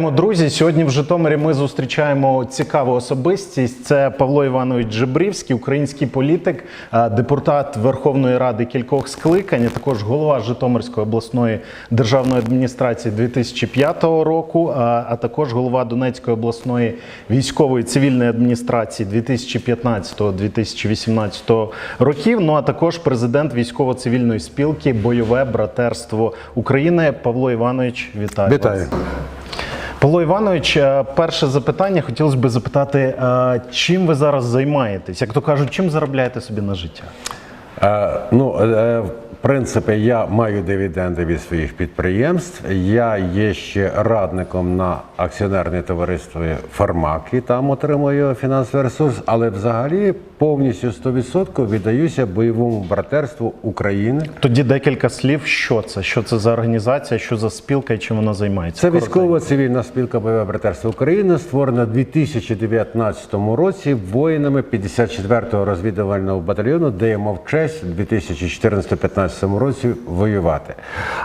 Вітаємо, друзі! Сьогодні в Житомирі ми зустрічаємо цікаву особистість. Це Павло Іванович Джебрівський, український політик, е, депутат Верховної Ради кількох скликань, а також голова Житомирської обласної державної адміністрації 2005 року, а а також голова Донецької обласної військової цивільної адміністрації 2015-2018 років. Ну а також президент військово-цивільної спілки Бойове братерство України. Павло Іванович, вітаю. Вітаю. Павло Іванович, е, перше запитання хотілося б запитати, е, чим ви зараз займаєтесь? Як то кажуть, чим заробляєте собі на життя? Ну, е, в принципі, я маю дивіденди від своїх підприємств. Я є ще радником на акціонерне товариство Фармак і там отримую фінансовий ресурс, але взагалі повністю 100% віддаюся бойовому братерству України. Тоді декілька слів, що це, що це за організація, що за спілка і чим вона займається. Це військово-цивільна спілка бойове братерство України, створена в 2019 році воїнами 54-го розвідувального батальйону, де я мав честь 2014-15 2014 році воювати.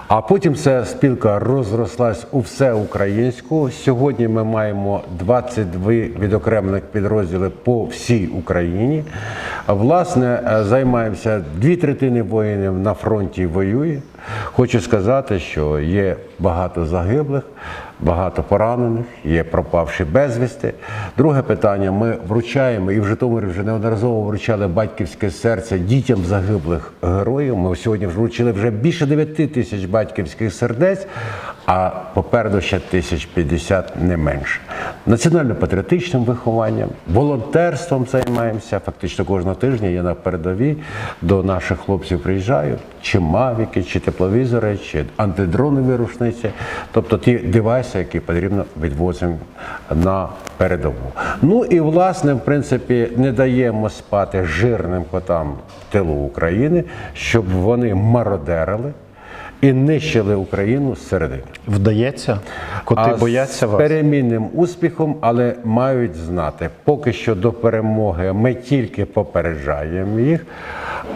А потім ця спілка розрослась у все всеукраїнську. Сьогодні ми маємо 22 відокремлених підрозділи по всій Україні. Власне, е, займаємося дві третини воїнів на фронті воює. Хочу сказати, що є багато загиблих багато поранених, є пропавші безвісти. Друге питання: ми вручаємо і в Житомирі вже неодноразово вручали батьківське серце дітям загиблих героїв. Ми сьогодні вручили вже більше 9 тисяч батьківських сердець, а попереду ще тисяч 50 не менше. Національно-патріотичним вихованням, волонтерством займаємося. Фактично кожного тижня я на передовій до наших хлопців приїжджаю, чи мавіки, чи тепловізори, чи антидронові рушниці, тобто ті девайси, які потрібно відвозимо на передову. Ну і власне, в принципі, не даємо спати жирним котам тилу України, щоб вони мародерили і нищили Україну зсередини. Вдається? Коти А бояться з вас? перемінним успіхом, але мають знати, поки що до перемоги ми тільки попереджаємо їх.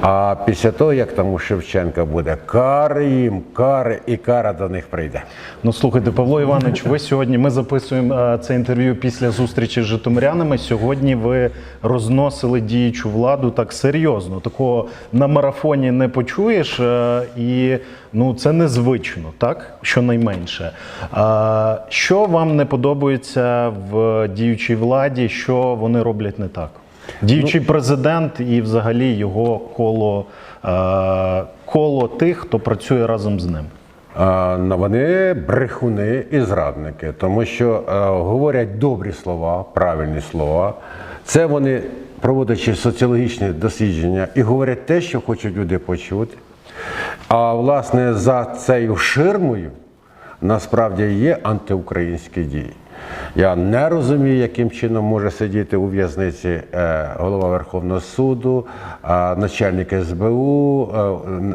А після того, як там у Шевченка буде кари їм, кари, і кара до них прийде. Ну слухайте, Павло Іванович, ви сьогодні ми записуємо е, це інтерв'ю після зустрічі з житомирянами. Сьогодні ви розносили діючу владу так серйозно. Такого на марафоні не почуєш, е, і ну це незвично, так щонайменше. А що вам не подобається в діючій владі? Що вони роблять не так? Діючий президент і взагалі його коло, е, коло тих, хто працює разом з ним. А, ну, Вони брехуни і зрадники, тому що е, говорять добрі слова, правильні слова. Це вони, проводячи соціологічні дослідження, і говорять те, що хочуть люди почути. А власне за цією ширмою насправді є антиукраїнські дії. Я не розумію, яким чином може сидіти у в'язниці е, голова Верховного суду, е, начальник СБУ,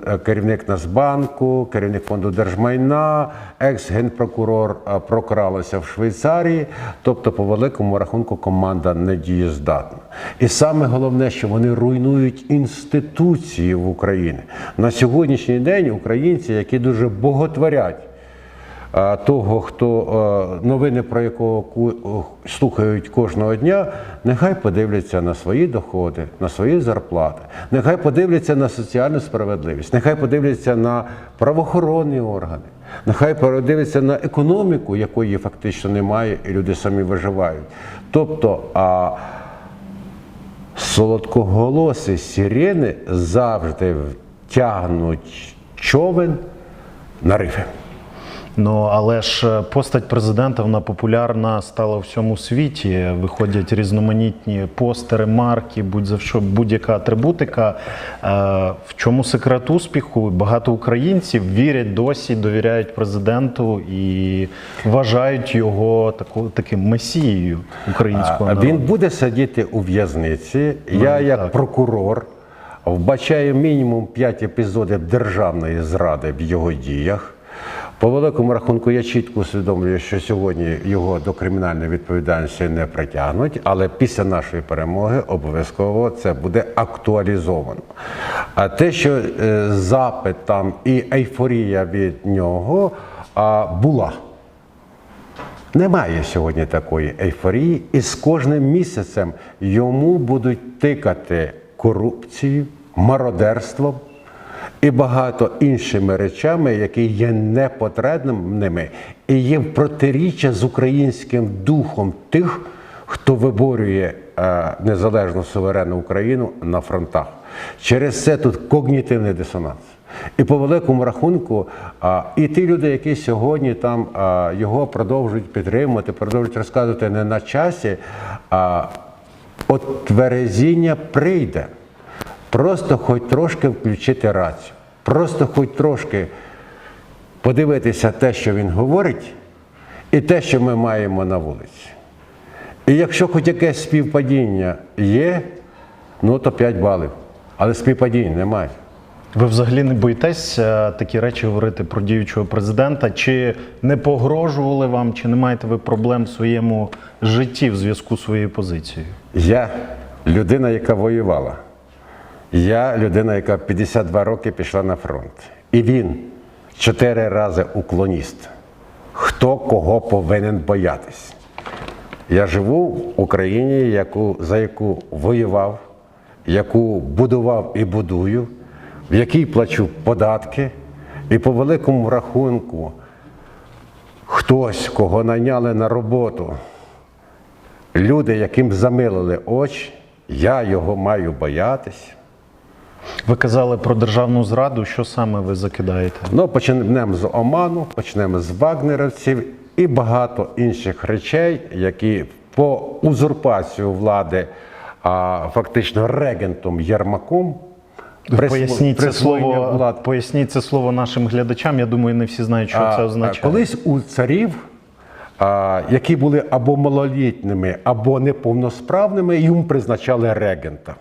е, керівник Нацбанку, керівник фонду держмайна, екс-генпрокурор прокралася в Швейцарії. Тобто, по великому рахунку, команда не дієздатна. І саме головне, що вони руйнують інституції в Україні. На сьогоднішній день українці, які дуже боготворять того, хто новини про якого слухають кожного дня, нехай подивляться на свої доходи, на свої зарплати, нехай подивляться на соціальну справедливість, нехай подивляться на правоохоронні органи, нехай подивляться на економіку, якої фактично немає, і люди самі виживають. Тобто, а солодкоголосі сирени завжди тягнуть човен на рифи. Ну але ж е, постать президента вона популярна стала у всьому світі. Виходять різноманітні постери, марки, будь-за будь-яка атрибутика. Е, В чому секрет успіху? Багато українців вірять досі, довіряють президенту і вважають його таку таким месією українського народу. Він буде сидіти у в'язниці. Я, як так. прокурор, вбачаю мінімум 5 епізодів державної зради в його діях. По великому рахунку, я чітко усвідомлюю, що сьогодні його до кримінальної відповідальності не притягнуть, але після нашої перемоги обов'язково це буде актуалізовано. А те, що е, запит там і ейфорія від нього була. Немає сьогодні такої ейфорії, і з кожним місяцем йому будуть тикати корупцією, мародерством і багато іншими речами, які є непотрібними і є протиріччя з українським духом тих, хто виборює е, незалежну суверенну Україну на фронтах. Через це тут когнітивний дисонанс. І по великому рахунку, а, і ті люди, які сьогодні там а, його продовжують підтримувати, продовжують розказувати не на часі, а от тверезіння прийде. Просто хоч трошки включити рацію, просто хоч трошки подивитися те, що він говорить, і те, що ми маємо на вулиці. І якщо хоч якесь співпадіння є, ну то 5 балів. Але співпадіння немає. Ви взагалі не боїтесь е, такі речі говорити про діючого президента? Чи не погрожували вам, чи не маєте ви проблем в своєму житті в зв'язку з своєю позицією? Я людина, яка воювала. Я людина, яка 52 роки пішла на фронт. І він чотири рази уклоніст. Хто кого повинен боятись? Я живу в Україні, яку, за яку воював, яку будував і будую, в якій плачу податки, і по великому рахунку хтось, кого найняли на роботу, люди, яким замилили очі, я його маю боятись. Ви казали про державну зраду. Що саме ви закидаєте? Ну, почнемо з Оману, почнемо з вагнерівців і багато інших речей, які по узурпацію влади, а фактично регентом Єрмаком. Поясніть це слово. влад- Поясніть це слово нашим глядачам. Я думаю, не всі знають, що А, це означає. Колись у царів, а, які були або малолітніми, або неповносправними, йому призначали регента,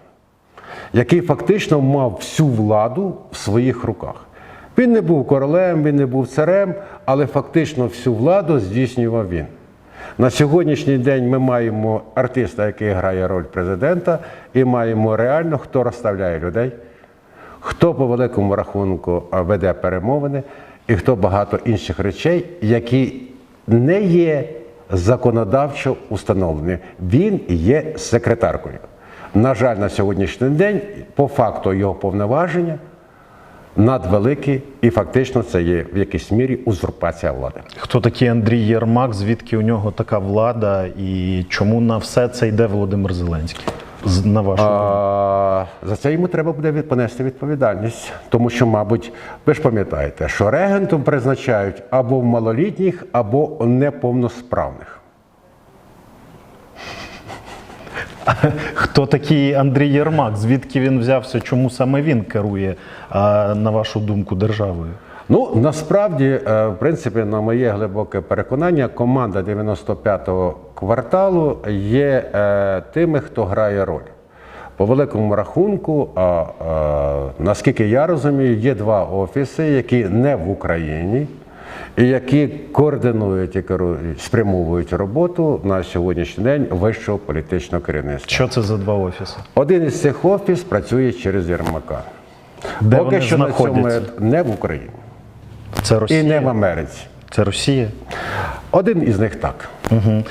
який фактично мав всю владу в своїх руках. Він не був королем, він не був царем, але фактично всю владу здійснював він. На сьогоднішній день ми маємо артиста, який грає роль президента, і маємо реально, хто розставляє людей, хто по великому рахунку веде перемовини, і хто багато інших речей, які не є законодавчо установлені. Він є секретаркою. На жаль, на сьогоднішній день, по факту його повноваження надвеликі, і фактично це є в якійсь мірі узурпація влади. Хто такий Андрій Єрмак? Звідки у нього така влада, і чому на все це йде Володимир Зеленський? На вашу? А, за це йому треба буде понести відповідальність, тому що, мабуть, ви ж пам'ятаєте, що регентом призначають або в малолітніх, або неповносправних. Хто такий Андрій Єрмак? Звідки він взявся? Чому саме він керує, на вашу думку, державою? Ну, насправді, е, в принципі, на моє глибоке переконання, команда 95-го кварталу є е, тими, хто грає роль. По великому рахунку, а, наскільки я розумію, є два офіси, які не в Україні, і які координують і керують, спрямовують роботу на сьогоднішній день вищого політичного керівництва. Що це за два офіси? Один із цих офіс працює через Єрмака. Де Поки вони що на цьому не в Україні Це і не в Америці. Це Росія. Один із них так. Угу.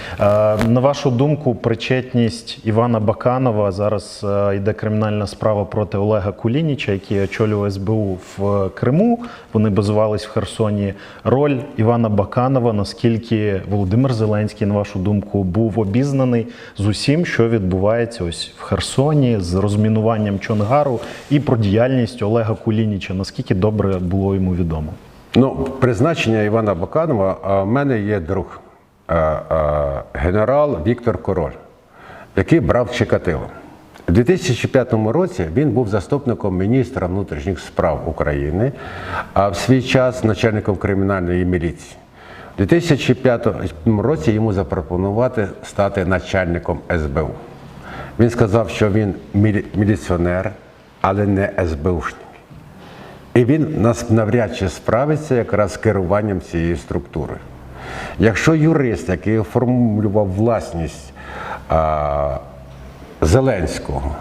На вашу думку, причетність Івана Баканова зараз е, йде кримінальна справа проти Олега Кулініча, який очолював СБУ в Криму. Вони базувались в Херсоні. Роль Івана Баканова, наскільки Володимир Зеленський, на вашу думку, був обізнаний з усім, що відбувається ось в Херсоні з розмінуванням Чонгару і про діяльність Олега Кулініча. Наскільки добре було йому відомо? Ну, призначення Івана Баканова, а в мене є друг, е, е, генерал Віктор Король, який брав Чикатило. У 2005 році він був заступником міністра внутрішніх справ України, а в свій час начальником кримінальної міліції. У 2005 році йому запропонувати стати начальником СБУ. Він сказав, що він мілі- міліціонер, але не СБУшник. І він нас навряд чи справиться якраз з керуванням цією структурою. Якщо юрист, який оформлював власність а, Зеленського,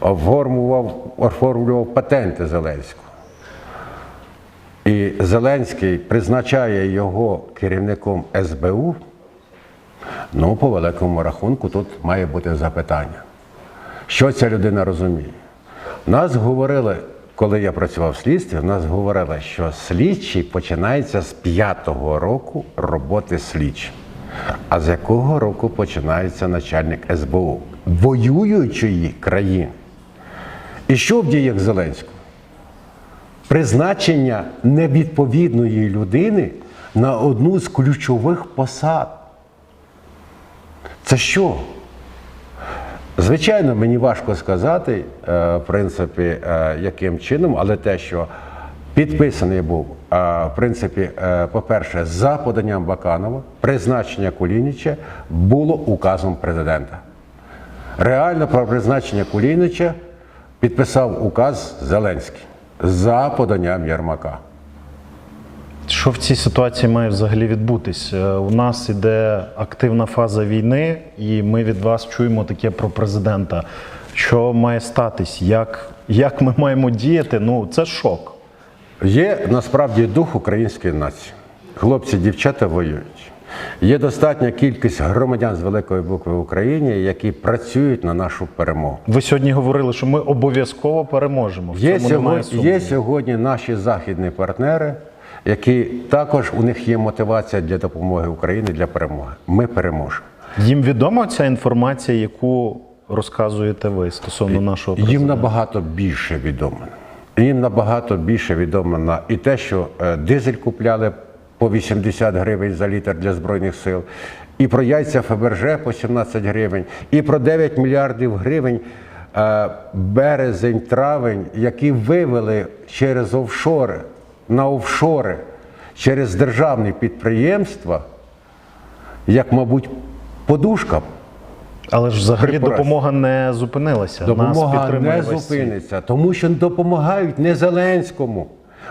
оформлював, оформлював патенти Зеленського, і Зеленський призначає його керівником СБУ, Ну, по великому рахунку, тут має бути запитання. Що ця людина розуміє? Нас говорили, коли я працював в слідстві, в нас говорили, що слідчий починається з п'ятого року роботи слідчим. А з якого року починається начальник СБУ воюючої країни? І що в діях Зеленського? Призначення невідповідної людини на одну з ключових посад. Це що? Звичайно, мені важко сказати, е, в принципі, е, яким чином, але те, що підписаний був, е, в принципі, по-перше, за поданням Баканова, призначення Кулініча було указом президента. Реально про призначення Кулініча підписав указ Зеленський за поданням Єрмака. Що в цій ситуації має взагалі відбутись? Е, У нас іде активна фаза війни, і ми від вас чуємо таке про президента. Що має статись? Як, як ми маємо діяти? Ну, це шок. Є насправді дух української нації. Хлопці, дівчата воюють. Є достатня кількість громадян з великої букви в Україні, які працюють на нашу перемогу. Ви сьогодні говорили, що ми обов'язково переможемо. В Є цьому сьогодні, є сьогодні наші західні партнери, які також у них є мотивація для допомоги Україні для перемоги. Ми переможемо. Їм відома ця інформація, яку розказуєте ви стосовно нашого Їм набагато більше відомо. Їм набагато більше відомо на і те, що е, дизель купляли по 80 гривень за літр для Збройних сил, і про яйця Фаберже по 17 гривень, і про 9 мільярдів гривень е, березень-травень, які вивели через офшори на офшори через державні підприємства, як, мабуть, подушка Але ж взагалі Припораз. допомога не зупинилася. Допомога підтримує не зупиниться, тому що допомагають не Зеленському.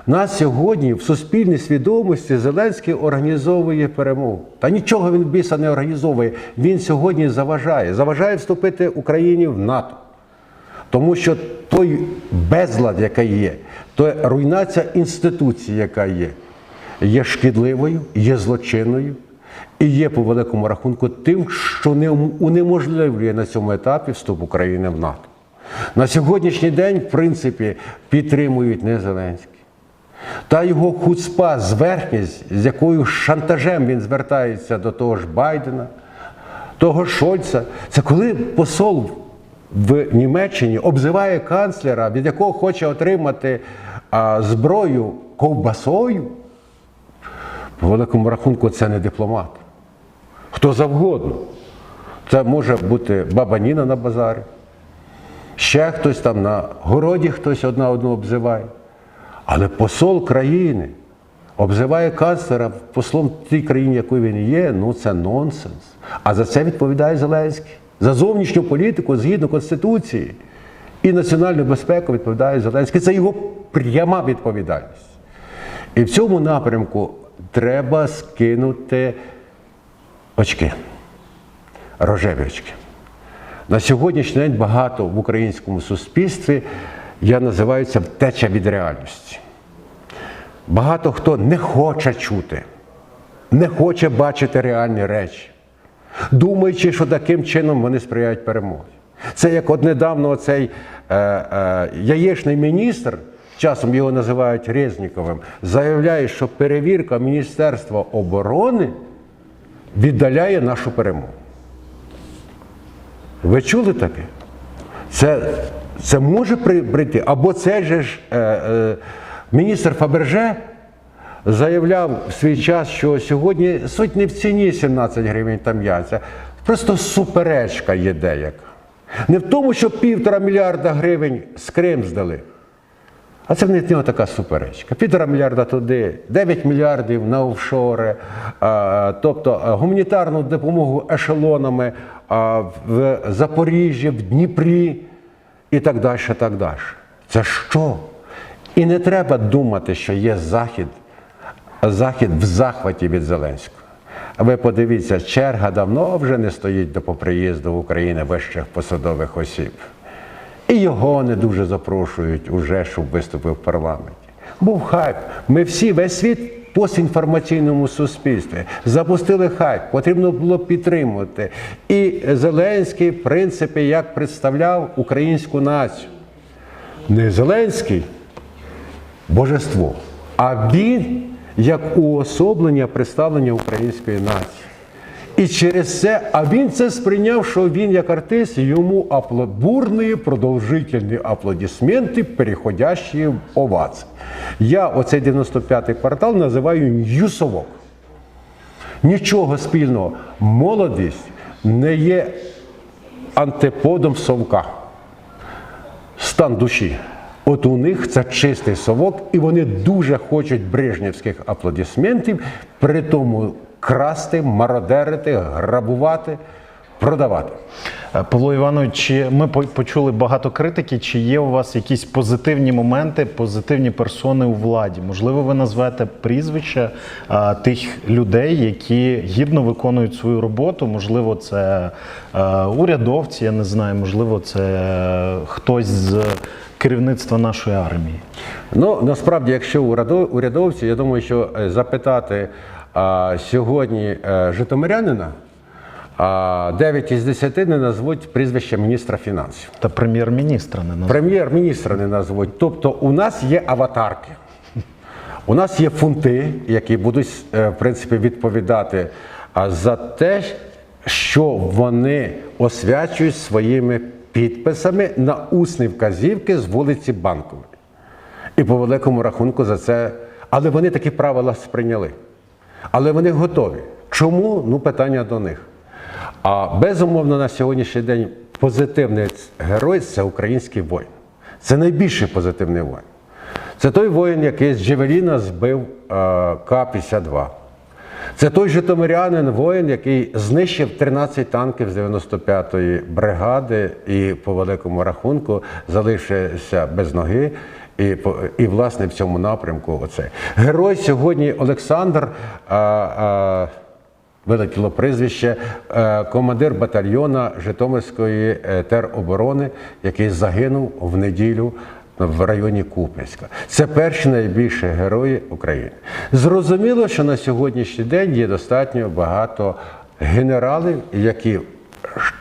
У нас сьогодні в суспільній свідомості Зеленський організовує перемогу. Та нічого він біса не організовує. Він сьогодні заважає. Заважає вступити Україні в НАТО. Тому що той безлад, який є, то руйнація інституції, яка є, є шкідливою, є злочинною і є по великому рахунку тим, що не унеможливлює на цьому етапі вступ України в НАТО. На сьогоднішній день, в принципі, підтримують не Зеленський. Та його хуцпа, зверхність, з якою шантажем він звертається до того ж Байдена, того Шольца, це коли посол в Німеччині обзиває канцлера, від якого хоче отримати а, зброю ковбасою, по великому рахунку це не дипломат. Хто завгодно. Це може бути баба Ніна на базарі, ще хтось там на городі хтось одна одну обзиває. Але посол країни обзиває канцлера послом тій країні, якою він є, ну це нонсенс. А за це відповідає Зеленський. За зовнішню політику згідно Конституції і національну безпеку відповідає Зеленський. Це його пряма відповідальність. І в цьому напрямку треба скинути очки, рожеві очки. На сьогоднішній день багато в українському суспільстві я називаю це втеча від реальності. Багато хто не хоче чути, не хоче бачити реальні речі, думаючи, що таким чином вони сприяють перемозі. Це як от недавно цей е, е, яєчний міністр, часом його називають Резніковим, заявляє, що перевірка Міністерства оборони віддаляє нашу перемогу. Ви чули таке? Це, це може прийти. Або це же ж е, е, міністр Фаберже заявляв в свій час, що сьогодні суть не в ціні 17 гривень там яйця. Просто суперечка є деяка. Не в тому, що півтора мільярда гривень з Крим здали. А це в нього така суперечка. Півтора мільярда туди, 9 мільярдів на офшори, тобто гуманітарну допомогу ешелонами в Запоріжжі, в Дніпрі і так далі. так далі. Це що? І не треба думати, що є Захід, Захід в захваті від Зеленського. Ви подивіться, черга давно вже не стоїть до по приїзду в Україну вищих посадових осіб. І його не дуже запрошують уже, щоб виступив в парламенті. Був хайп. Ми всі, весь світ постінформаційному суспільстві. Запустили хайп, потрібно було підтримувати. І Зеленський, в принципі, як представляв українську націю. Не Зеленський божество, а він як уособлення представлення української нації. І через це, а він це сприйняв, що він як артист, йому апло- бурні, продовжительні аплодисменти, переходящі в овації. Я оцей 95-й квартал називаю ньюсовок. Нічого спільного. Молодість не є антиподом совка стан душі. От у них це чистий совок, і вони дуже хочуть брежнівських аплодисментів, при тому красти, мародерити, грабувати, продавати. Е, Павло Іванович, ми почули багато критики? Чи є у вас якісь позитивні моменти, позитивні персони у владі? Можливо, ви назвете прізвища а, тих людей, які гідно виконують свою роботу? Можливо, це е, урядовці, я не знаю, можливо, це е, хтось з керівництва нашої армії. Ну насправді, якщо урядов- урядовці, я думаю, що е, запитати а, сьогодні е, житомирянина, а 9 із 10 не назвуть прізвище міністра фінансів. Та прем'єр-міністра не назвав. Прем'єр-міністра не назвуть. Тобто у нас є аватарки. У нас є фунти, які будуть е, в принципі відповідати за те, що вони освячують своїми підписами на усні вказівки з вулиці Банкової. І по великому рахунку за це. Але вони такі правила сприйняли. Але вони готові. Чому? Ну, питання до них. А безумовно, на сьогоднішній день позитивний герой це український воїн. Це найбільший позитивний воїн. Це той воїн, який з Джевеліна збив е, К-52. Це той житомирянин воїн, який знищив 13 танків з 95-ї бригади і по великому рахунку залишився без ноги. І, і власне в цьому напрямку оце. Герой сьогодні Олександр. А, а, Вилетіло прізвище е, командир батальйона Житомирської е, тероборони, який загинув в неділю в районі Куп'янська. Це перші найбільші герої України. Зрозуміло, що на сьогоднішній день є достатньо багато генералів, які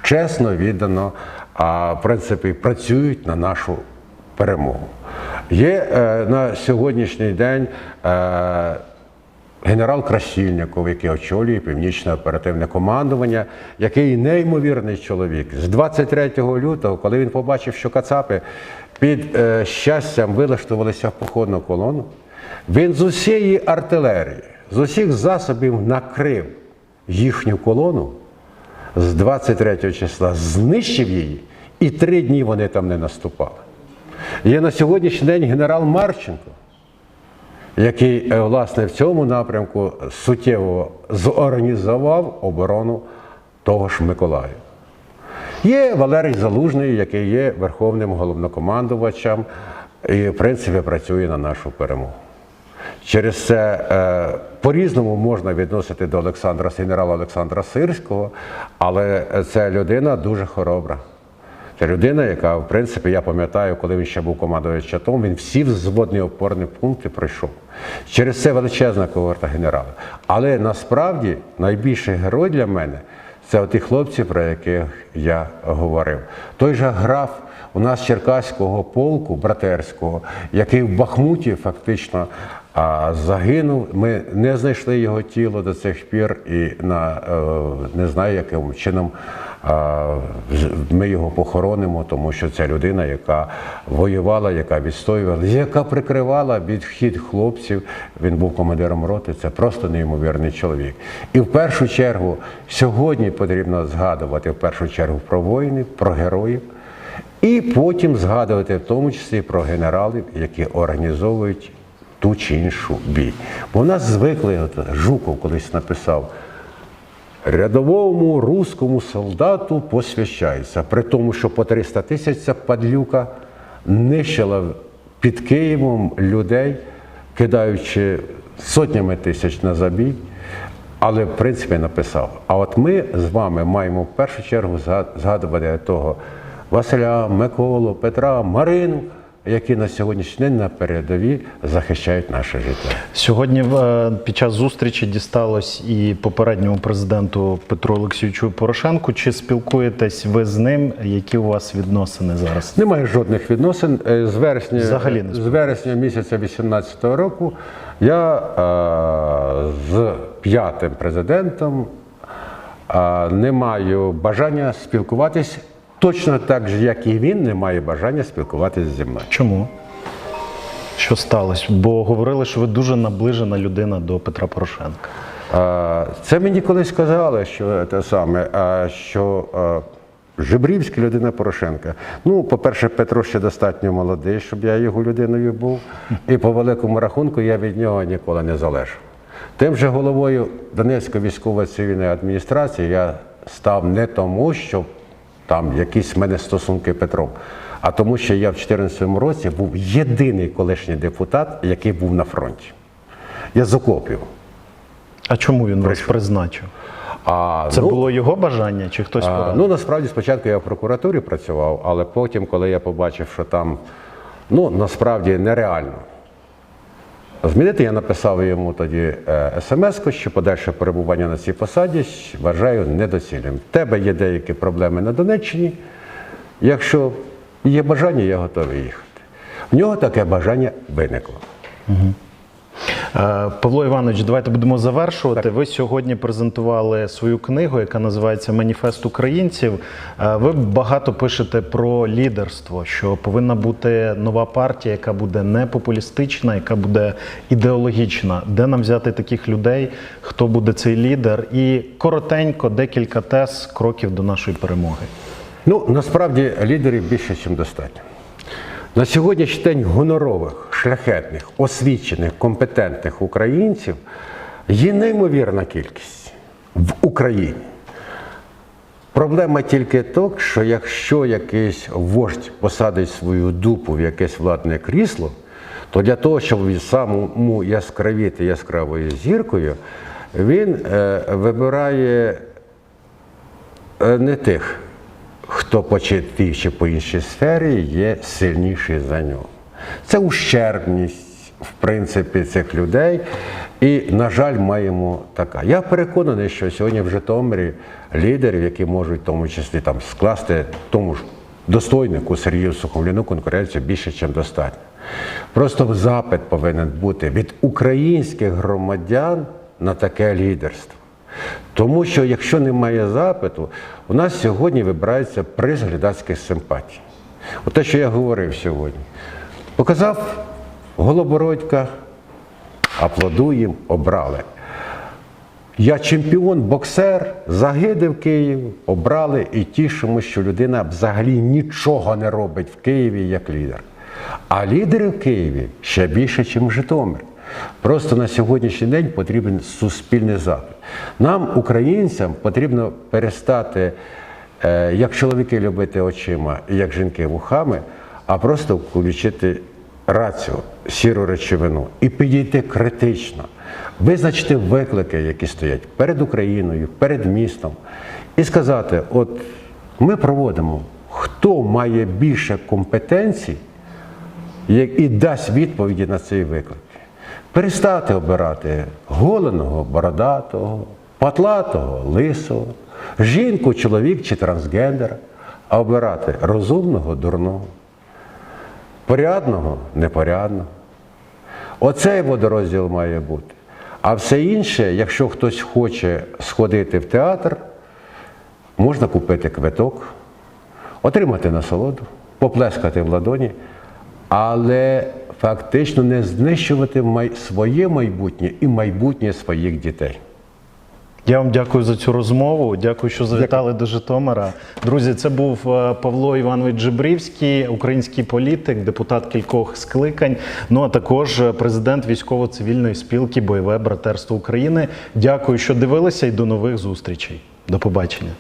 чесно віддано, а в принципі працюють на нашу перемогу. Є е, на сьогоднішній день. Е, Генерал Красільников, який очолює північне оперативне командування, який неймовірний чоловік. З 23 лютого, коли він побачив, що Кацапи під е, щастям вилаштувалися в походну колону, він з усієї артилерії, з усіх засобів накрив їхню колону з 23 числа, знищив її, і три дні вони там не наступали. Є на сьогоднішній день генерал Марченко який е, власне в цьому напрямку суттєво зорганізував оборону того ж Миколаєва. Є Валерій Залужний, який є верховним головнокомандувачем і, в принципі, працює на нашу перемогу. Через це е, по-різному можна відносити до Олександра генерала Олександра Сирського, але це людина дуже хоробра. Це людина, яка, в принципі, я пам'ятаю, коли він ще був командувачем АТО, він всі взводні опорні пункти пройшов. Через це величезна когорта генералів. Але насправді найбільший герой для мене це ті хлопці, про яких я говорив. Той же граф у нас Черкаського полку братерського, який в Бахмуті фактично а, загинув. Ми не знайшли його тіло до цих пір і на е, не знаю, яким чином ми його похоронимо, тому що це людина, яка воювала, яка відстоювала, яка прикривала відхід хлопців. Він був командиром роти. Це просто неймовірний чоловік. І в першу чергу сьогодні потрібно згадувати в першу чергу про воїнів, про героїв. І потім згадувати в тому числі про генералів, які організовують ту чи іншу бій. Бо в нас звикли, от Жуков колись написав, рядовому руському солдату посвящається, при тому, що по 300 тисяч ця падлюка нищила під Києвом людей, кидаючи сотнями тисяч на забій. Але в принципі написав. А от ми з вами маємо в першу чергу згадувати того Василя, Миколу, Петра, Марину, які на сьогоднішній день на передові захищають наше життя. Сьогодні е, під час зустрічі дісталось і попередньому президенту Петру Олексійовичу Порошенку. Чи спілкуєтесь ви з ним? Які у вас відносини зараз? Немає жодних відносин. Е, З вересня, Взагалі не з вересня місяця 2018 року я е, з п'ятим президентом е, не маю бажання спілкуватись точно так же, як і він не має бажання спілкуватися зі мною. Чому? Що сталося? Бо говорили, що ви дуже наближена людина до Петра Порошенка. Це мені колись сказали, що те саме, е, що Жебрівський людина Порошенка. Ну, по-перше, Петро ще достатньо молодий, щоб я його людиною був. І по великому рахунку я від нього ніколи не залежу. Тим же головою Донецької військової цивільної адміністрації я став не тому, що там якісь в мене стосунки Петром, а тому, що я в 2014 році був єдиний колишній депутат, який був на фронті. Я з окопів. А чому він вас призначив? А, Це ну, було його бажання, чи хтось а, ну насправді спочатку я в прокуратурі працював, але потім, коли я побачив, що там ну насправді нереально. Змінити я написав йому тоді е, смс, що подальше перебування на цій посаді вважаю недоцільним. В тебе є деякі проблеми на Донеччині. Якщо є бажання, я готовий їхати. В нього таке бажання виникло. Е, Павло Іванович, давайте будемо завершувати. Ви сьогодні презентували свою книгу, яка називається Маніфест українців. Е, Ви багато пишете про лідерство, що повинна бути нова партія, яка буде не популістична, яка буде ідеологічна. Де нам взяти таких людей? Хто буде цей лідер? І коротенько декілька тез кроків до нашої перемоги. Ну, насправді лідерів більше, ніж достатньо. На сьогоднішній день гонорових, шляхетних, освічених, компетентних українців є неймовірна кількість в Україні. Проблема тільки то, що якщо якийсь вождь посадить свою дупу в якесь владне крісло, то для того, щоб самому яскравіти яскравою зіркою, він е, вибирає е, не тих, хто по чи тій чи по іншій сфері є сильніший за нього. Це ущербність, в принципі, цих людей. І, на жаль, маємо така. Я переконаний, що сьогодні в Житомирі лідерів, які можуть в тому числі там скласти тому ж достойнику Сергію Сухомліну конкуренцію більше, ніж достатньо. Просто запит повинен бути від українських громадян на таке лідерство. Тому що якщо немає запиту, у нас сьогодні вибирається приз глядацьких симпатій. От те, що я говорив сьогодні. Показав Голобородька, аплодуємо, обрали. Я чемпіон, боксер, загидив Київ, обрали і тішимо, що людина взагалі нічого не робить в Києві як лідер. А лідери в Києві ще більше, ніж в Житомирі. Просто на сьогоднішній день потрібен суспільний запит. Нам, українцям, потрібно перестати, е, як чоловіки любити очима, як жінки вухами, а просто включити рацію, сіру речовину і підійти критично, визначити виклики, які стоять перед Україною, перед містом, і сказати: от ми проводимо, хто має більше компетенцій, і дасть відповіді на цей виклик. Перестати обирати голеного, бородатого, патлатого, лисого, жінку, чоловік чи трансгендера, а обирати розумного, дурного, порядного, непорядного. Оцей водорозділ має бути. А все інше, якщо хтось хоче сходити в театр, можна купити квиток, отримати насолоду, поплескати в ладоні, але фактично не знищувати май- своє майбутнє і майбутнє своїх дітей. Я вам дякую за цю розмову. Дякую, що завітали до Житомира. Друзі, це був е, Павло Іванович Джебрівський, український політик, депутат кількох скликань. Ну а також е, президент військово-цивільної спілки Бойове братерство України. Дякую, що дивилися, і до нових зустрічей. До побачення.